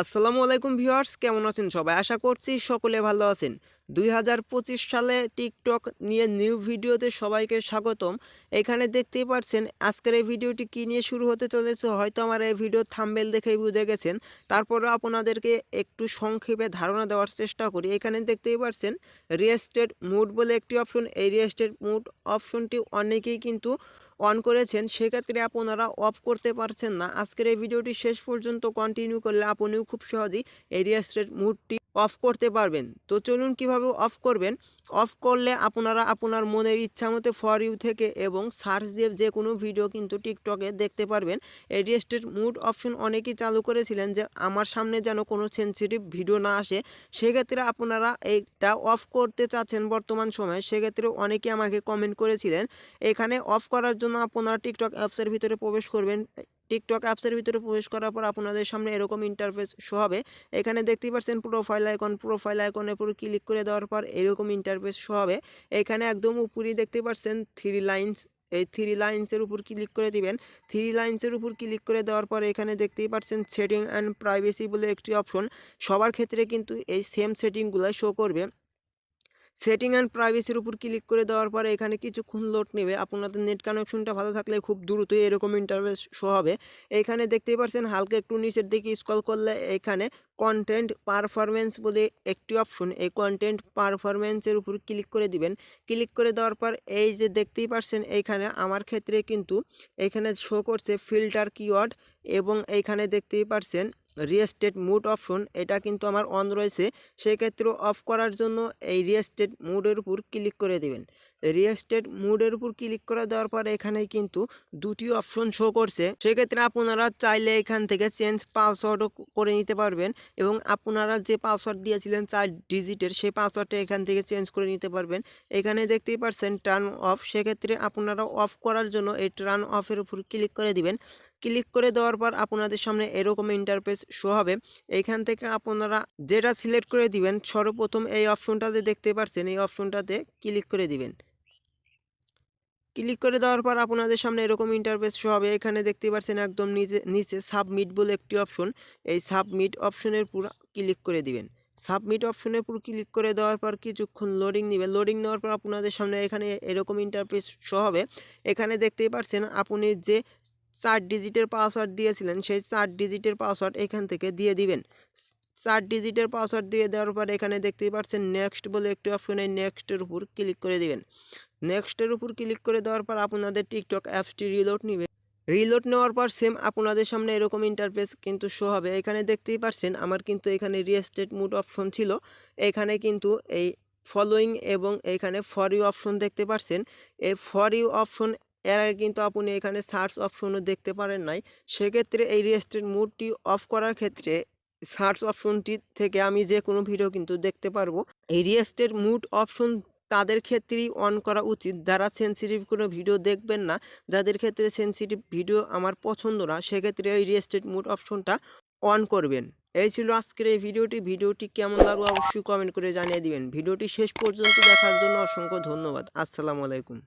আসসালামু আলাইকুম ভিউয়ার্স, কেমন আছেন সবাই? আশা করছি সকলে ভালো আছেন। দুই হাজার পঁচিশ সালে টিকটক নিয়ে নিউ ভিডিওতে সবাইকে স্বাগতম। এখানে দেখতেই পাচ্ছেন আজকের এই ভিডিওটি কী নিয়ে শুরু হতে চলেছে, হয়তো আমার এই ভিডিও থাম্বেল দেখেই বুঝে গেছেন। তারপরে আপনাদেরকে একটু সংক্ষেপে ধারণা দেওয়ার চেষ্টা করি। এখানে দেখতেই পাচ্ছেন রিয়েস্টেড মুড বলে একটি অপশন। এই রিয়েস্টেড মুড অপশনটি অনেকেই কিন্তু অন করেছেন, সেক্ষেত্রে আপনারা অফ করতে পারছেন না। আজকের এই ভিডিওটি শেষ পর্যন্ত কন্টিনিউ করলে আপনিও খুব সহজেই এই স্ট্রেট মুডটি অফ করতে পারবেন। তো চলুন কীভাবে অফ করবেন? অফ করলে আপনারা আপনার মনের ইচ্ছা মতো ফর ইউ থেকে এবং সার্চ দিয়ে যে কোনো ভিডিও কিন্তু টিকটকে দেখতে পারবেন। এই মুড অপশন অনেকেই চালু করেছিলেন যে আমার সামনে যেন কোনো সেন্সিটিভ ভিডিও না আসে। সেক্ষেত্রে আপনারা এইটা অফ করতে চাচ্ছেন বর্তমান সময়ে। সেক্ষেত্রে অনেকে আমাকে কমেন্ট করেছিলেন। এখানে অফ করার জন্য আপনারা টিকটক অ্যাপসের ভিতরে প্রবেশ করবেন। টিকটক অ্যাপসের ভিতরে প্রবেশ করার পর আপনাদের সামনে এরকম ইন্টারফেস শো হবে। এখানে দেখতেই পাচ্ছেন প্রোফাইল আইকন প্রোফাইল আইকনের উপর ক্লিক করে দেওয়ার পর এরকম ইন্টারফেস শো হবে। এখানে একদম উপরেই দেখতে পাচ্ছেন থ্রি লাইনস এই থ্রি লাইন্সের উপর ক্লিক করে দিবেন। থ্রি লাইন্সের উপর ক্লিক করে দেওয়ার পর এখানে দেখতেই পাচ্ছেন সেটিং অ্যান্ড প্রাইভেসি বলে একটি অপশন সবার ক্ষেত্রে কিন্তু এই সেম সেটিংগুলো শো করবে। সেটিং অ্যান্ড প্রাইভেসির উপর ক্লিক করে দেওয়ার পরে এখানে কিছুক্ষণ লোড নেবে। আপনাদের নেট কানেকশনটা ভালো থাকলে খুব দ্রুতই এরকম ইন্টারভেস শো হবে। এখানে দেখতেই পাচ্ছেন হালকা একটু নিচের দিকে স্কল করলে এখানে কন্টেন্ট পারফরমেন্স বলে একটি অপশন এই কন্টেন্ট পারফরমেন্সের উপর ক্লিক করে দিবেন। ক্লিক করে দেওয়ার পর এই যে দেখতেই পাচ্ছেন এইখানে আমার ক্ষেত্রে কিন্তু এখানে শো করছে ফিল্টার কিওয়ার্ড এবং এইখানে দেখতেই পাচ্ছেন রিয়েস্টেড মুড অপশন, এটা কিন্তু আমার অন রয়েছে। সেক্ষেত্রে অফ করার জন্য এই রিয়েস্টেড মুডের উপর ক্লিক করে দিবেন। রিয়েস্টেড মুডের উপর ক্লিক করে দেওয়ার পর এখানে কিন্তু দুটি অপশন শো করছে। সেক্ষেত্রে আপনারা চাইলে এখান থেকে চেঞ্জ পাসওয়ার্ডও করে নিতে পারবেন এবং আপনারা যে পাসওয়ার্ড দিয়েছিলেন চার ডিজিটের, সেই পাসওয়ার্ডটা এখান থেকে চেঞ্জ করে নিতে পারবেন। এখানে দেখতেই পাচ্ছেন টার্ন অফ। সেক্ষেত্রে আপনারা অফ করার জন্য এই টার্ন অফের উপর ক্লিক করে দিবেন। ক্লিক করে দেওয়ার পর আপনাদের সামনে এরকম ইন্টারফেস শো হবে। এইখান থেকে আপনারা যেটা সিলেক্ট করে দিবেন, সর্বপ্রথম এই অপশনটাতে দেখতে পাচ্ছেন এই অপশনটাতে ক্লিক করে দিবেন। ক্লিক করে দেওয়ার পর আপনাদের সামনে এরকম ইন্টারফেস শো হবে। এখানে দেখতে পাচ্ছেন একদম নিচে নিচে সাবমিট বলে একটি অপশন এই সাবমিট অপশনের পুরো ক্লিক করে দিবেন। সাবমিট অপশনের উপর ক্লিক করে দেওয়ার পর কিছুক্ষণ লোডিং নেবে লোডিং নেওয়ার পর আপনাদের সামনে এখানে এরকম ইন্টারফেস শো হবে। এখানে দেখতেই পাচ্ছেন আপনি যে চার ডিজিটের পাসওয়ার্ড দিয়েছিলেন, সেই চার ডিজিটের পাসওয়ার্ড এখান থেকে দিয়ে দিবেন। চার ডিজিটের পাসওয়ার্ড দিয়ে দেওয়ার পর এখানে দেখতেই পাচ্ছেন নেক্সট বলে একটি অপশন নেক্সটের উপর ক্লিক করে দিবেন। নেক্সটের উপর ক্লিক করে দেওয়ার পর আপনাদের টিকটক অ্যাপসটি রিলোড নেবে। রিলোড নেওয়ার পর সেম আপনাদের সামনে এরকম ইন্টারফেস কিন্তু শো হবে। এখানে দেখতেই পাচ্ছেন আমার কিন্তু এখানে রিয়েস্টেট মুড অপশন ছিল। এখানে কিন্তু এই ফলোয়িং এবং এখানে ফর ইউ অপশন দেখতে পাচ্ছেন। এই ফর ইউ অপশন এর আগে কিন্তু আপনি এখানে সার্চ অপশনও দেখতে পারেন নাই। সেক্ষেত্রে এই রিয়েস্টেট মুডটি অফ করার ক্ষেত্রে সার্চ অপশনটি থেকে আমি যে কোনো ভিডিও কিন্তু দেখতে পারব। এই রিয়েস্টেট মুড অপশন তাদের ক্ষেত্রেই অন করা উচিত। যারা সেন্সিটিভ কোনো ভিডিও দেখবেন না, যাদের ক্ষেত্রে সেন্সিটিভ ভিডিও আমার পছন্দ না, সেক্ষেত্রে ওই রিয়েস্টেট মুড অপশনটা অন করবেন। এই ছিল আজকের এই ভিডিওটি ভিডিওটি কেমন লাগল অবশ্যই কমেন্ট করে জানিয়ে দিবেন। ভিডিওটি শেষ পর্যন্ত দেখার জন্য অসংখ্য ধন্যবাদ। আসসালামু আলাইকুম।